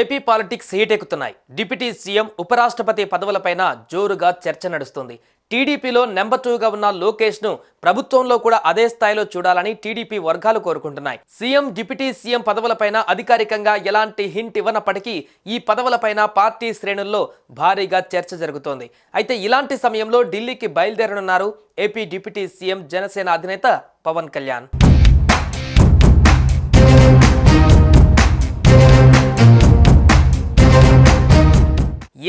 AP politics హీటెక్కుతున్నాయి deputy CM ఉపరాష్ట్రపతి పదవులపైన జోరుగా చర్చ నడుస్తుంది. టీడీపీలో నెంబర్ టూగా ఉన్న లోకేష్ను ప్రభుత్వంలో కూడా అదే స్థాయిలో చూడాలని టీడీపీ వర్గాలు కోరుకుంటున్నాయి. సీఎం డిప్యూటీ సీఎం పదవులపైన అధికారికంగా ఎలాంటి హింట్ ఇవ్వనప్పటికీ ఈ పదవులపైన పార్టీ శ్రేణుల్లో భారీగా చర్చ జరుగుతోంది. అయితే ఇలాంటి సమయంలో ఢిల్లీకి బయలుదేరనున్నారు ఏపీ డిప్యూటీ సీఎం జనసేన అధినేత పవన్ కళ్యాణ్.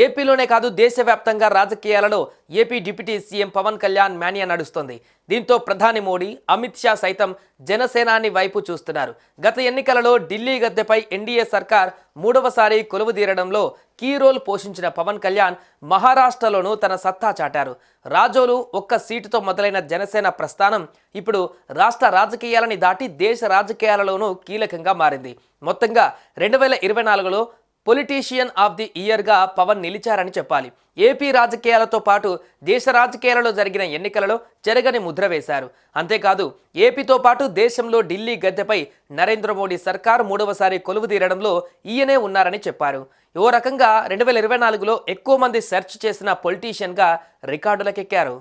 ఏపీలోనే కాదు దేశవ్యాప్తంగా రాజకీయాలలో AP deputy CM Pawan Kalyan mania నడుస్తోంది. దీంతో ప్రధాని మోడీ అమిత్ షా సైతం జనసేనాని వైపు చూస్తున్నారు. గత ఎన్నికలలో ఢిల్లీ గద్దెపై ఎన్డీఏ సర్కార్ మూడవసారి కొలువుదీరడంలో కీ రోల్ పోషించిన పవన్ కళ్యాణ్ మహారాష్ట్రలోనూ తన సత్తా చాటారు. రాజోలు ఒక్క సీటుతో మొదలైన జనసేన ప్రస్థానం ఇప్పుడు రాష్ట్ర రాజకీయాలని దాటి దేశ రాజకీయాలలోనూ కీలకంగా మారింది. మొత్తంగా రెండు వేల ఇరవై నాలుగులో పొలిటీషియన్ ఆఫ్ ది ఇయర్గా పవన్ నిలిచారని చెప్పాలి. ఏపీ రాజకీయాలతో పాటు దేశ రాజకీయాలలో జరిగిన ఎన్నికలలో చెరగని ముద్ర వేశారు. అంతేకాదు ఏపీతో పాటు దేశంలో ఢిల్లీ గద్దెపై నరేంద్ర మోడీ సర్కారు మూడవసారి కొలువు తీరడంలో ఈయనే ఉన్నారని చెప్పారు. ఓ రకంగా రెండు వేల ఇరవై నాలుగులో ఎక్కువ మంది సెర్చ్ చేసిన పొలిటీషియన్గా రికార్డులకెక్కారు.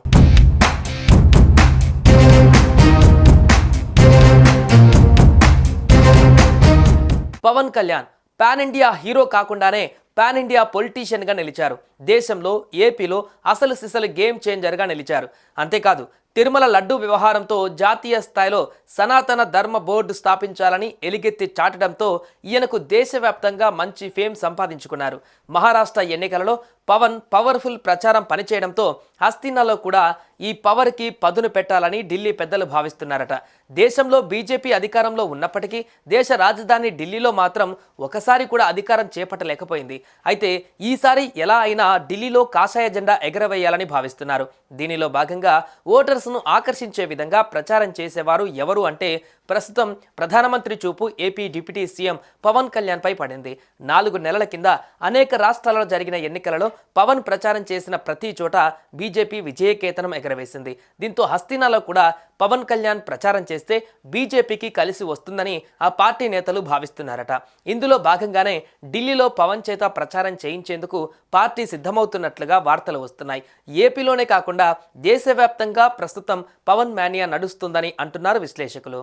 Pawan Kalyan pan India hero కాకుండానే పాన్ ఇండియా పొలిటీషియన్గా నిలిచారు. దేశంలో ఏపీలో అసలు సిసలు గేమ్ చేంజర్గా నిలిచారు. అంతేకాదు తిరుమల లడ్డు వ్యవహారంతో జాతీయ స్థాయిలో సనాతన ధర్మ బోర్డు స్థాపించాలని ఎలిగెత్తి చాటడంతో ఈయనకు దేశవ్యాప్తంగా మంచి ఫేమ్ సంపాదించుకున్నారు. మహారాష్ట్ర ఎన్నికలలో పవన్ పవర్ఫుల్ ప్రచారం పనిచేయడంతో హస్తినాలో కూడా ఈ పవర్కి పదును పెట్టాలని ఢిల్లీ పెద్దలు భావిస్తున్నారట. దేశంలో బీజేపీ అధికారంలో ఉన్నప్పటికీ దేశ రాజధాని ఢిల్లీలో మాత్రం ఒకసారి కూడా అధికారం చేపట్టలేకపోయింది. అయితే ఈసారి ఎలా అయినా ఢిల్లీలో కాషాయ జెండా ఎగరవేయాలని భావిస్తున్నారు. దీనిలో భాగంగా ఓటర్స్ ఓటర్స్ను ఆకర్షించే విధంగా ప్రచారం చేసేవారు ఎవరు అంటే ప్రస్తుతం ప్రధానమంత్రి చూపు ఏపీ డిప్యూటీ సీఎం పవన్ కళ్యాణ్పై పడింది. నాలుగు నెలల కింద అనేక రాష్ట్రాలలో జరిగిన ఎన్నికలలో పవన్ ప్రచారం చేసిన ప్రతి చోట బీజేపీ విజయకేతనం ఎగరవేసింది. దీంతో హస్తినాలో కూడా పవన్ కళ్యాణ్ ప్రచారం చేస్తే బీజేపీకి కలిసి వస్తుందని ఆ పార్టీ నేతలు భావిస్తున్నారట. ఇందులో భాగంగానే ఢిల్లీలో పవన్ చేత ప్రచారం చేయించేందుకు పార్టీ సిద్ధమవుతున్నట్లుగా వార్తలు వస్తున్నాయి. ఏపీలోనే కాకుండా దేశవ్యాప్తంగా ప్రస్తుతం పవన్ మేనియా నడుస్తుందని అంటున్నారు విశ్లేషకులు.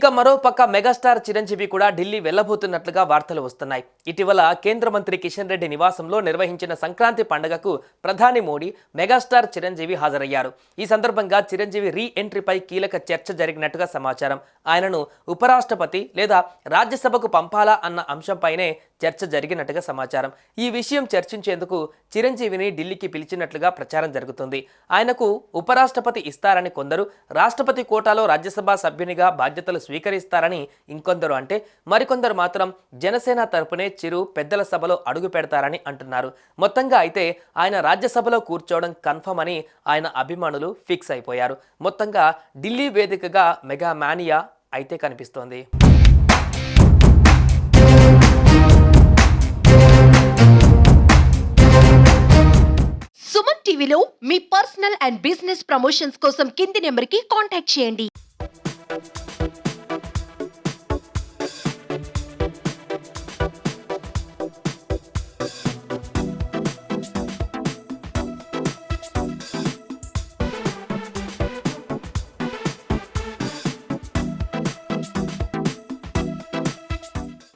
ఇక మరోపక్క మెగాస్టార్ చిరంజీవి కూడా ఢిల్లీ వెళ్ళబోతున్నట్లుగా వార్తలు వస్తున్నాయి. ఇటీవల కేంద్ర మంత్రి కిషన్ రెడ్డి నివాసంలో నిర్వహించిన సంక్రాంతి పండుగకు ప్రధాని మోడీ మెగాస్టార్ చిరంజీవి హాజరయ్యారు. ఈ సందర్భంగా చిరంజీవి రీ ఎంట్రీపై కీలక చర్చ జరిగినట్టుగా సమాచారం. ఆయనను ఉపరాష్ట్రపతి లేదా రాజ్యసభకు పంపాలా అన్న అంశంపైనే చర్చ జరిగినట్టుగా సమాచారం. ఈ విషయం చర్చించేందుకు చిరంజీవిని ఢిల్లీకి పిలిచినట్లుగా ప్రచారం జరుగుతుంది. ఆయనకు ఉపరాష్ట్రపతి ఇస్తారని కొందరు రాష్ట్రపతి కోటాలో రాజ్యసభ సభ్యునిగా బాధ్యతలు స్వీకరిస్తారని ఇంకొందరు అంటే మరికొందరు మాత్రం జనసేన తరపునే చిరు పెద్దల సభలో అడుగు పెడతారని అంటున్నారు. మొత్తంగా అయితే ఆయన రాజ్యసభలో కూర్చోవడం కన్ఫర్మ్ అని ఆయన అభిమానులు ఫిక్స్ అయిపోయారు. మొత్తంగా ఢిల్లీ వేదికగా మెగా మానియా అయితే కనిపిస్తోంది. సుమన్ టీవీలో మీ పర్సనల్ అండ్ బిజినెస్ ప్రమోషన్స్ కోసం కింది నెంబర్కి కాంటాక్ట్ చేయండి.